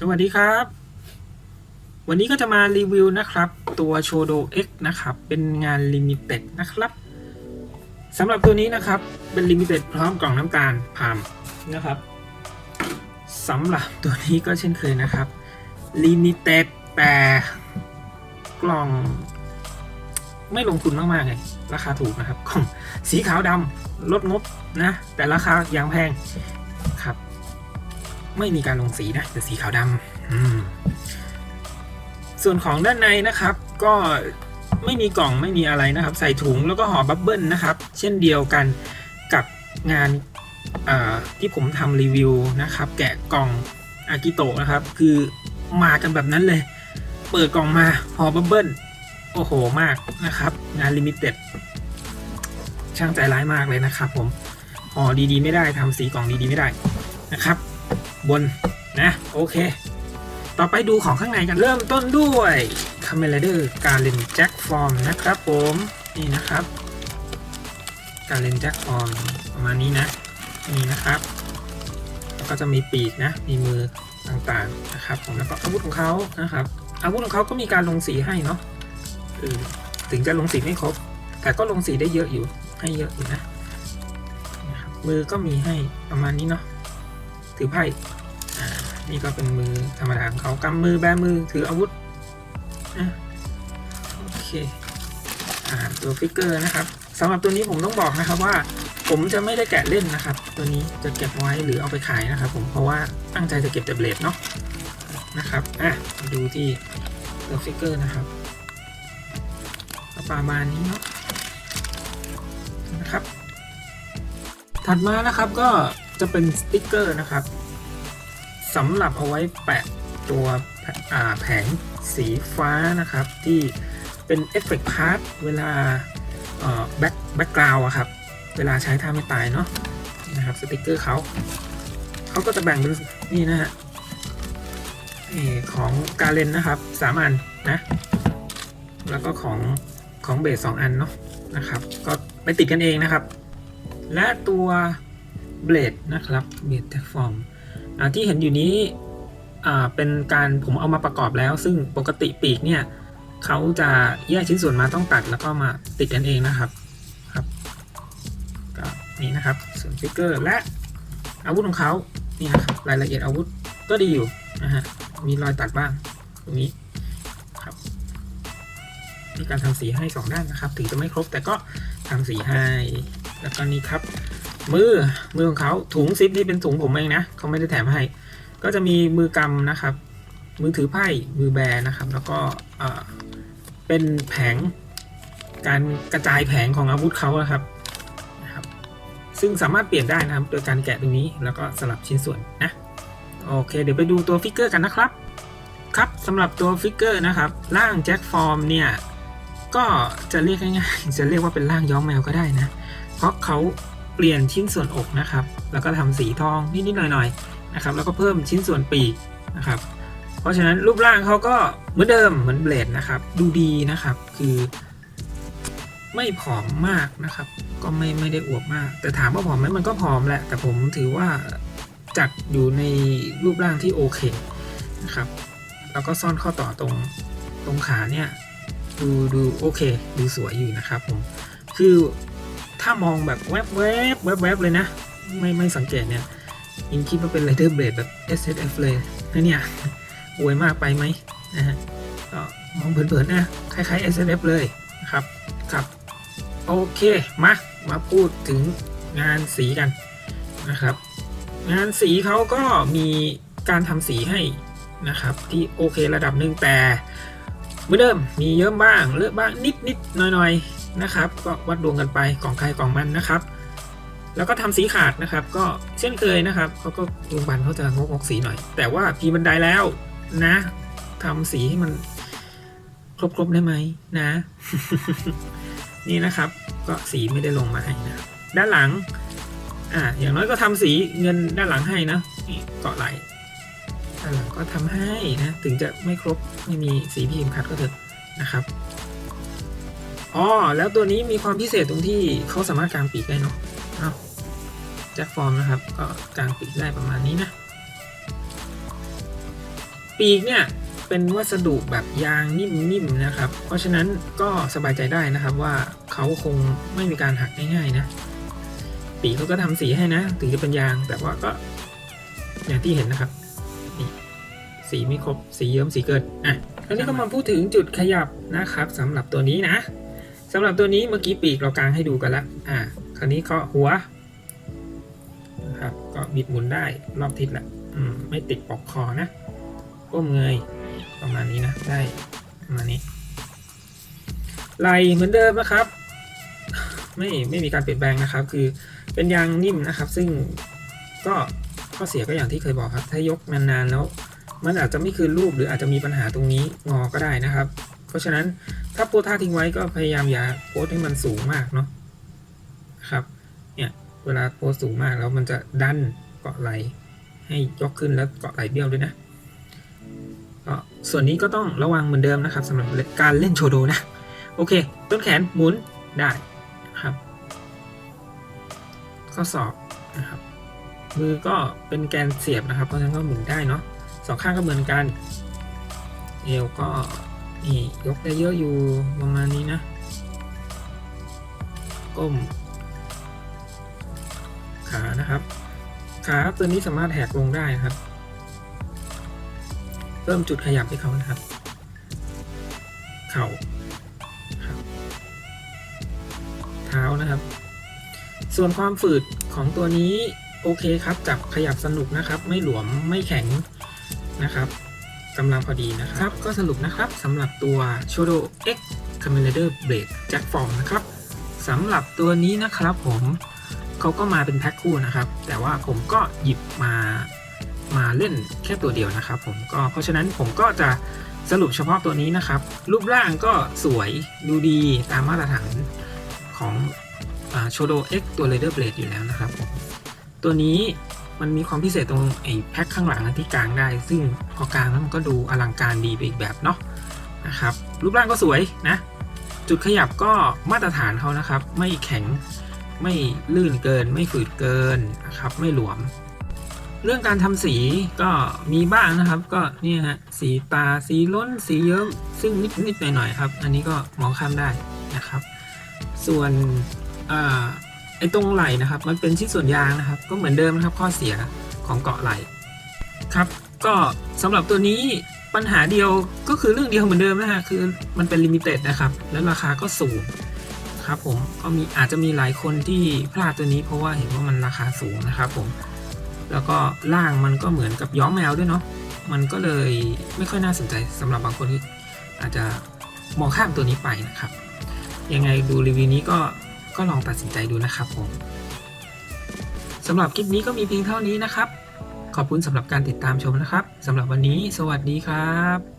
สวัสดีครับ วันนี้ก็จะมารีวิวนะครับ ตัวโชโด X นะครับ เป็นงานลิมิเต็ดนะครับสำหรับตัวนี้นะครับ เป็นลิมิเต็ดพร้อมกล่องน้ำตาลพามนะครับสำหรับตัวนี้ก็เช่นเคยนะครับลิมิเต็ดแต่กล่องไม่ลงทุนมาก ๆ เลย ราคาถูกนะครับ กล่องสีขาวดำลดงบนะ แต่ราคายังแพง ไม่มีการลงสีนะแต่สีขาวดำส่วนของด้านในนะครับ ก็ไม่มีกล่องไม่มีอะไรนะครับ ใส่ถุงแล้วก็ห่อบับเบิ้ลนะครับ เช่นเดียวกันกับงานที่ผมทำรีวิวนะครับ แกะกล่องอากิโตะนะครับ คือมากันแบบนั้นเลย เปิดกล่องมาห่อบับเบิ้ลโอ้โหมากนะครับ งานลิมิเต็ดช่างใจร้ายมากเลยนะครับผมห่อดีๆ ไม่ได้ทำสีกล่องดีๆ ไม่ได้นะครับ บนนะโอเค ต่อไปดูของข้างในกันเริ่มต้นด้วยคาเมลเดอร์การเลนแจ็คฟอร์มนะครับผมนี่นะครับ การเลนแจ็คฟอร์มประมาณนี้นะนี่นะครับ แล้วก็จะมีปีกนะมีมือต่างๆนะครับผมแล้วก็อาวุธของเขานะครับ อาวุธของเขาก็มีการลงสีให้เนาะถึงจะลงสีไม่ครบ แต่ก็ลงสีได้เยอะอยู่ให้เยอะอยู่นะมือก็มีให้ประมาณนี้เนาะถือไพ่ นี่ก็เป็นมือธรรมดาของเขากำมือแบมือถืออาวุธอะโอเคอ่าตัวฟิกเกอร์นะครับสำหรับตัวนี้ผมต้องบอกนะครับว่า ผมจะไม่ได้แกะเล่นนะครับ ตัวนี้จะเก็บไว้หรือเอาไปขายนะครับ ผมเพราะว่าตั้งใจจะเก็บแต่เบลดเนาะนะครับอะมาดูที่ตัวฟิกเกอร์นะครับประมาณนี้เนาะนะครับ ถัดมานะครับก็จะเป็นสติกเกอร์นะครับ สำหรับเอาไว้แปะตัวแผงสีฟ้านะครับ ที่เป็นเอฟเฟกต์พาร์ทเวลาแบ็คแบ็กกราวอะครับ เวลาใช้ท่าไม่ตายเนาะนะครับสติกเกอร์เขาเขาก็จะแบ่งเป็นนี่นะฮะนี่ของกาเลนนะครับสามอันนะแล้วก็ของของเบสสองอันเนาะนะครับ ก็ไปติดกันเองนะครับ และตัวเบลดนะครับเบลดแท็กฟอร์ม ที่เห็นอยู่นี้เป็นการผมเอามาประกอบแล้ว ซึ่งปกติปีกเนี่ยเขาจะแยกชิ้นส่วนมาต้องตัดแล้วก็มาติดกันเองนะครับครับก็นี่นะครับส่วนฟิกเกอร์และอาวุธของเขานี่นะครับรายละเอียดอาวุธก็ดีอยู่นะฮะมีรอยตัดบ้างตรงนี้ครับมีการทำสีให้สองด้านนะครับ ถึงจะไม่ครบแต่ก็ทำสีให้แล้วก็นี่ครับ มือมือของเขาถุงซิปนี่เป็นถุงผมเองนะเขาไม่ได้แถมให้ ก็จะมีมือกำนะครับ มือถือไพ่มือแบนะครับ แล้วก็เป็นแผงการกระจายแผงของอาวุธเขาอะครับนะครับ ซึ่งสามารถเปลี่ยนได้นะครับ โดยการแกะตรงนี้แล้วก็สลับชิ้นส่วนนะโอเค เดี๋ยวไปดูตัวฟิกเกอร์กันนะครับ ครับสำหรับตัวฟิกเกอร์นะครับร่างแจ็คฟอร์มเนี่ยก็จะเรียกง่ายๆจะเรียกว่าเป็นร่างย้อมแมวก็ได้นะ เพราะเขา เปลี่ยนชิ้นส่วนอกนะครับ แล้วก็ทำสีทองนิดๆหน่อยๆนะครับ แล้วก็เพิ่มชิ้นส่วนปีกนะครับ เพราะฉะนั้นรูปร่างเขาก็เหมือนเดิมเหมือนเบลดนะครับ ดูดีนะครับ คือ ไม่ผอมมากนะครับ ก็ไม่ไม่ได้อวบมาก แต่ถามว่าผอมไหมมันก็ผอมแหละ แต่ผมถือว่าจัดอยู่ในรูปร่างที่โอเคนะครับ แล้วก็ซ่อนข้อต่อตรงตรงขาเนี่ยดูดูโอเค ดูสวยอยู่นะครับผม คือ ถ้ามองแบบแวบแวบแวบแวบเลยนะ ไม่ไม่สังเกตเนี่ยยิงคิดว่าเป็นไรเดอร์เบลดแบบ S S F เลยนะเนี่ยอวยมากไปไหมนะฮะก็มองเผินๆนะคล้ายๆ S S F เลยนะครับครับโอเคมามาพูดถึงงานสีกันนะครับ งานสีเขาก็มีการทำสีให้นะครับที่โอเคระดับหนึ่งแต่เหมือนเดิมมีเยอะบ้างเลอะบ้างนิดนิดๆหน่อยหน่อยๆ นะครับ ก็วัดดวงกันไปกล่องใครกล่องมันนะครับ แล้วก็ทำสีขาดนะครับ ก็เช่นเคยนะครับเขาก็โรงพยาบาลเขาจะงกงกสีหน่อย แต่ว่าพีบันไดแล้วนะทำสีให้มันครบๆได้ไหมนะ นี่นะครับ ก็สีไม่ได้ลงมาให้นะด้านหลังอ่าอย่างน้อยก็ทำสีเงินด้านหลังให้นะนี่เกาะไหลด้านหลังก็ทำให้นะ ถึงจะไม่ครบไม่มีสีพิมพ์คัดก็เถอะนะครับ อ๋อแล้วตัวนี้มีความพิเศษตรงที่เขาสามารถกางปีกได้เนาะเอาแจ็คฟอร์มนะครับ ก็กางปีกได้ประมาณนี้นะ ปีกเนี่ยเป็นวัสดุแบบยางนิ่มๆนะครับ เพราะฉะนั้นก็สบายใจได้นะครับว่าเขาคงไม่มีการหักง่ายๆนะ ปีกเขาก็ทำสีให้นะ ถึงจะเป็นยางแต่ว่าก็อย่างที่เห็นนะครับนี่สีไม่ครบสีเยิ้มสีเกินอะคราวนี้ก็มาพูดถึงจุดขยับนะครับสำหรับตัวนี้นะ สำหรับตัวนี้เมื่อกี้ปีกเรากางให้ดูกันละอะคราวนี้ก็หัวนะครับก็บิดหมุนได้รอบทิศละอืมไม่ติดปอกคอนะก้มเงยประมาณนี้นะได้ประมาณนี้ไหลเหมือนเดิมนะครับ ไม่ไม่มีการเปลี่ยนแปลงนะครับ คือเป็นยางนิ่มนะครับ ซึ่งก็ข้อเสียก็อย่างที่เคยบอกครับ ถ้ายกนานๆแล้ว มันอาจจะไม่คืนรูปหรืออาจจะมีปัญหาตรงนี้งอก็ได้นะครับ เพราะฉะนั้น ถ้าโพสท่าทิ้งไว้ก็พยายามอย่าโพสให้มันสูงมากเนาะครับเนี่ยเวลาโพสสูงมากแล้วมันจะดันเกาะไหลให้ยกขึ้นแล้วเกาะไหลเบี้ยวด้วยนะก็ส่วนนี้ก็ต้องระวังเหมือนเดิมนะครับสำหรับการเล่นโชโดนะ โอเค ต้นแขนหมุนได้ครับข้อศอกนะครับมือก็เป็นแกนเสียบนะครับเพราะฉะนั้นก็หมุนได้เนาะสองข้างก็เหมือนกัน เอวก็ นี่ยกได้เยอะอยู่ประมาณนี้นะ ก้ม ขานะครับ ขาตัวนี้สามารถแหกลงได้ครับ เพิ่มจุดขยับให้เขานะครับ เข่าเท้านะครับ ส่วนความฝืดของตัวนี้โอเคครับ จับขยับสนุกนะครับ ไม่หลวมไม่แข็งนะครับ กำลังพอดีนะครับ ก็สรุปนะครับสำหรับตัว Shodo X c a m e r a d e r Blade Jack Form นะครับสำหรับตัวนี้นะครับผมเขาก็มาเป็นแพ็คคู่นะครับ แต่ว่าผมก็หยิบมามาเล่นแค่ตัวเดียวนะครับ ผมก็เพราะฉะนั้นผมก็จะสรุปเฉพาะตัวนี้นะครับ รูปร่างก็สวยดูดีตามมาตรฐานของโชโด X ตัว Raider Blade อยู่แล้วนะครับผมตัวนี้ มันมีความพิเศษตรงไอ้แพ็คข้างหลังนะที่กลางได้ ซึ่งพอกลางแล้วมันก็ดูอลังการดีไปอีกแบบเนาะนะครับ รูปร่างก็สวยนะ จุดขยับก็มาตรฐานเขานะครับ ไม่แข็งไม่ลื่นเกิน ไม่ฝืดเกินนะครับ ไม่หลวม เรื่องการทำสีก็มีบ้างนะครับ ก็เนี่ยฮะสีตาสีล้น สีเยิ้มซึ่งนิดนิดหน่อยหน่อยๆครับ อันนี้ก็มองข้ามได้นะครับ ส่วนอ่า ไอ้ตรงไหลนะครับ มันเป็นชิ้นส่วนยางนะครับ ก็เหมือนเดิมนะครับ ข้อเสียของเกาะไหลครับ ก็สำหรับตัวนี้ปัญหาเดียวก็คือเรื่องเดียวเหมือนเดิมนะฮะคือมันเป็นลิมิเต็ดนะครับ แล้วราคาก็สูงครับผมก็มีอาจจะมีหลายคนที่พลาดตัวนี้เพราะว่าเห็นว่ามันราคาสูงนะครับผมแล้วก็ล่างมันก็เหมือนกับย้อมแมวด้วยเนาะมันก็เลยไม่ค่อยน่าสนใจสำหรับบางคนที่อาจจะมองข้ามตัวนี้ไปนะครับ ยังไงดูรีวิวนี้ก็ ก็ลองตัดสินใจดูนะครับผมสำหรับคลิปนี้ก็มีเพียงเท่านี้นะครับ ขอบคุณสำหรับการติดตามชมนะครับสำหรับวันนี้ สวัสดีครับ